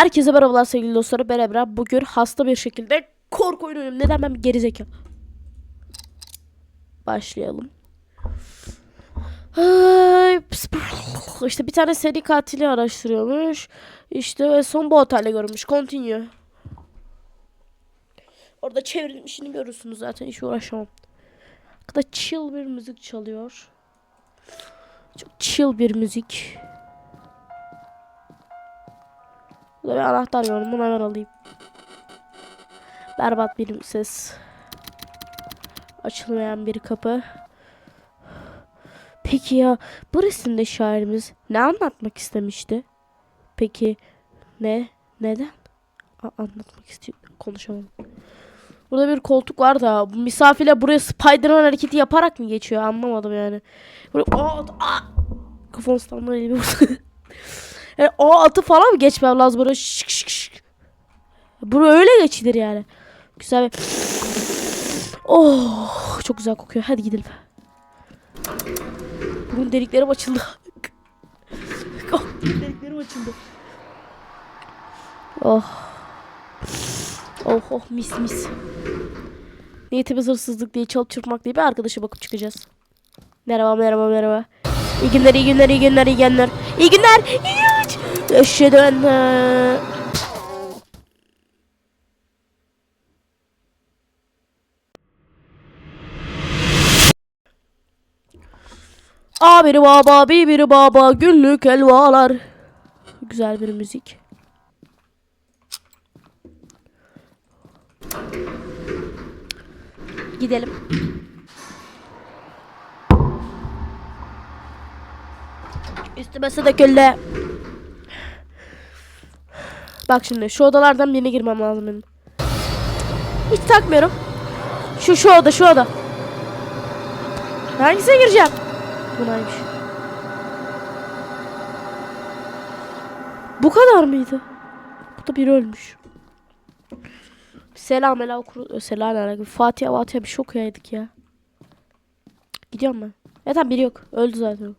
Herkese merhabalar sevgili dostlarım. Ben Emrah. Bugün hasta bir şekilde korku oynuyorum. Neden ben bir gerizekalı? Başlayalım. İşte bir tane seri katili araştırıyormuş. İşte ve son bu otelde görmüş. Continue. Orada çevrilmişini görürsünüz zaten. Hiç uğraşamam. Arkada chill bir müzik çalıyor. Çok chill bir müzik. Burada bir anahtar gördüm. Bunu hemen alayım. Berbat bir ses. Açılmayan bir kapı. Peki ya bu resimde şairimiz ne anlatmak istemişti? Peki ne? Neden? A- anlatmak istiyor. Konuşamam. Burada bir koltuk var da misafirle buraya Spiderman hareketi yaparak mı geçiyor? Anlamadım yani. Buraya aa, aa. Kafam vurdu. Yani o atı falan mı geçmem lazım böyle şık şık şık. Bu öyle geçilir yani. Güzel bir... Oh çok güzel kokuyor. Hadi gidelim. Bunun deliklerim açıldı. oh, deliklerim açıldı. Oh. Oh oh mis mis. Niyetimiz hırsızlık değil, çalıp çırpmak değil. Bir arkadaşa bakıp çıkacağız. Merhaba merhaba merhaba. İyi günler, iyi günler, iyi günler, iyi günler. İyi günler. İyi günler. Eşhedü. A biri baba, bir biri baba, günlük helvalar. Güzel bir müzik. Gidelim. Üstüme su döküldü. Bak şimdi şu odalardan birine girmem lazım benim. Hiç takmıyorum. Şu şu oda şu oda. Hangisine gireceğim? Bunaymış. Bu kadar mıydı? Burada biri ölmüş. Selam ela okuru. Selam ela. Fatiha Fatiha bir şey okuyaydık ya. Gidiyorum ben. Ya tamam biri yok. Öldü zaten.